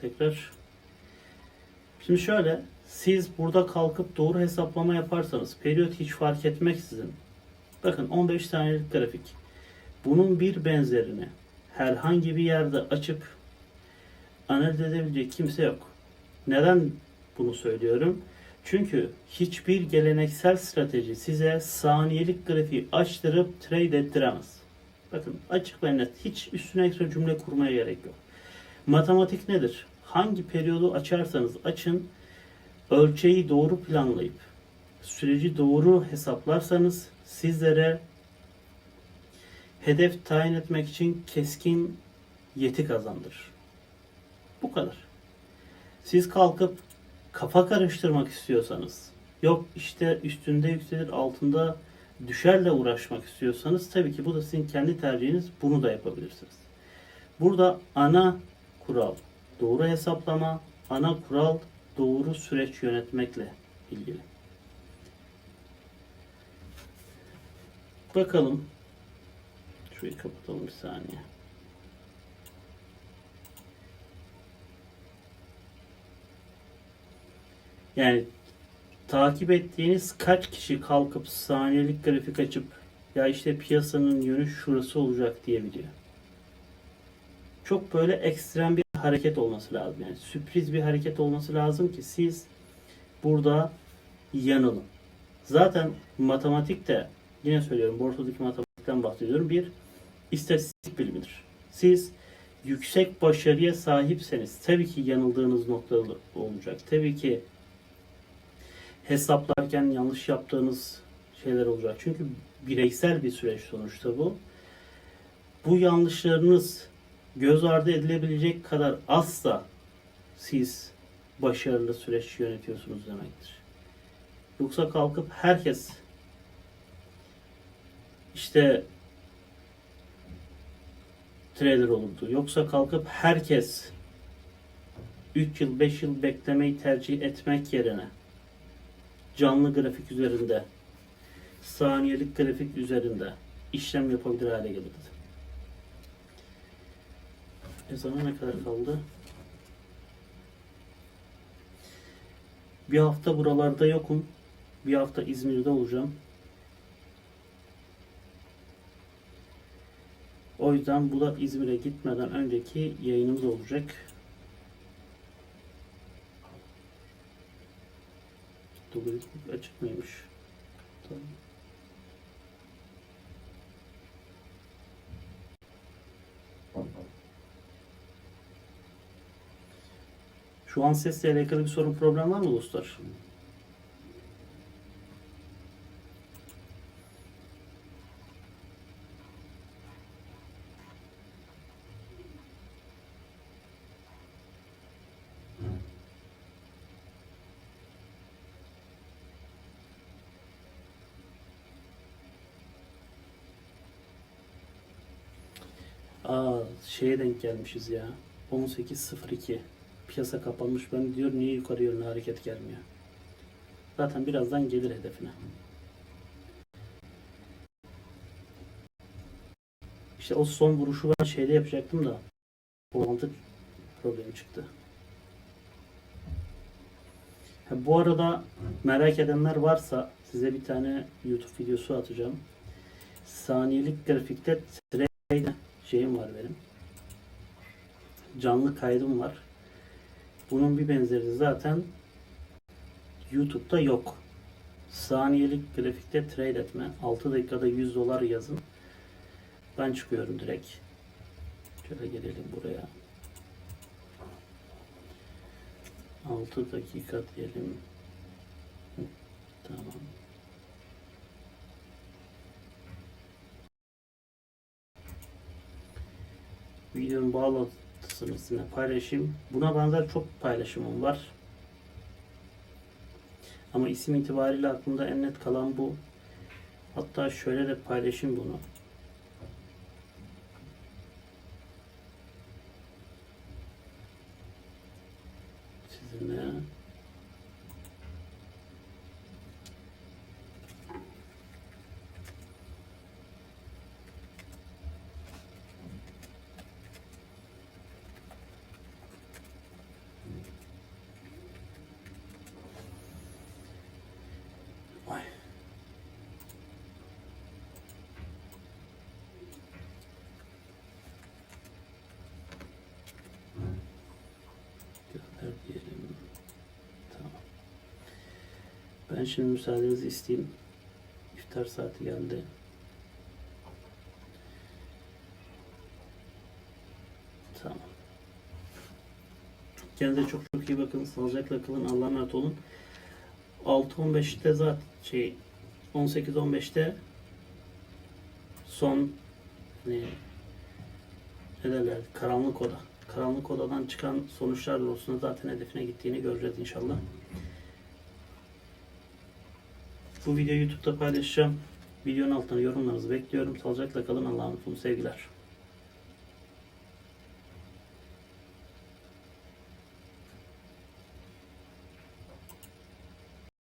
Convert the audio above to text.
tekrar. Şimdi şöyle siz burada kalkıp doğru hesaplama yaparsanız periyot hiç fark etmeksizin bakın 15 saniyelik grafik bunun bir benzerini herhangi bir yerde açıp analiz edebilecek kimse yok. Neden bunu söylüyorum? Çünkü hiçbir geleneksel strateji size saniyelik grafiği açtırıp trade ettiremez. Bakın açık ve net. Hiç üstüne ekstra cümle kurmaya gerek yok. Matematik nedir? Hangi periyodu açarsanız açın, ölçeği doğru planlayıp süreci doğru hesaplarsanız sizlere hedef tayin etmek için keskin yeti kazandırır. Bu kadar. Siz kalkıp kafa karıştırmak istiyorsanız, yok işte üstünde yükselir altında düşerle uğraşmak istiyorsanız tabii ki bu da sizin kendi tercihiniz. Bunu da yapabilirsiniz. Burada ana kural doğru hesaplama, ana kural doğru süreç yönetmekle ilgili. Bakalım. Şurayı kapatalım bir saniye. Yani takip ettiğiniz kaç kişi kalkıp saniyelik grafik açıp ya işte piyasanın yönü şurası olacak diyebiliyor. Çok böyle ekstrem bir hareket olması lazım. Yani sürpriz bir hareket olması lazım ki siz burada yanılın. Zaten matematikte yine söylüyorum borsadaki matematikten bahsediyorum. Bir istatistik bilimidir. Siz yüksek başarıya sahipseniz tabii ki yanıldığınız noktalar olacak. Tabii ki hesaplarken yanlış yaptığınız şeyler olacak. Çünkü bireysel bir süreç sonuçta bu. Bu yanlışlarınız göz ardı edilebilecek kadar azsa siz başarılı süreç yönetiyorsunuz demektir. Yoksa kalkıp herkes işte trader olurdu. Yoksa kalkıp herkes 3 yıl 5 yıl beklemeyi tercih etmek yerine canlı grafik üzerinde saniyelik grafik üzerinde işlem yapabilir hale gelirdi. Ezana ne kadar kaldı? Bir hafta buralarda yokum. Bir hafta İzmir'de olacağım. O yüzden bu da İzmir'e gitmeden önceki yayınımız olacak. Logaritmik açık mıymış? Tamam. Şu an sesle alakalı bir sorun problem var mı dostlar? Aa şeye denk gelmişiz ya. 18.02 piyasa kapanmış. Ben diyor niye yukarı yönlü hareket gelmiyor. Zaten birazdan gelir hedefine. İşte o son vuruşu ben şeyde yapacaktım da mantık problemi çıktı. Bu arada merak edenler varsa size bir tane YouTube videosu atacağım. Saniyelik grafikte trade şeyim var benim. Canlı kaydım var. Bunun bir benzeri zaten YouTube'da yok. Saniyelik grafikte trade etme. 6 dakikada 100 dolar yazın. Ben çıkıyorum direkt. Şöyle gelelim buraya. 6 dakika diyelim. Tamam. Videonun bağlantısını sizinle paylaşayım. Buna benzer çok paylaşımım var. Ama isim itibariyle aklımda en net kalan bu. Hatta şöyle de paylaşayım bunu. Sizinle. iftar diyelim. Tamam. Ben şimdi müsaadenizi isteyeyim. İftar saati geldi. Tamam. Kendinize çok çok iyi bakın. Sağlıcakla kalın. Allah'a emanet olun. 6-15'te zaten şey 18-15'te son hani ne derler karanlık oda. Karanlık odadan çıkan sonuçlar doğrultusunda zaten hedefine gittiğini göreceğiz inşallah. Bu videoyu YouTube'da paylaşacağım. Videonun altına yorumlarınızı bekliyorum. Sağlıcakla kalın. Allah'a emanet olun. Sevgiler.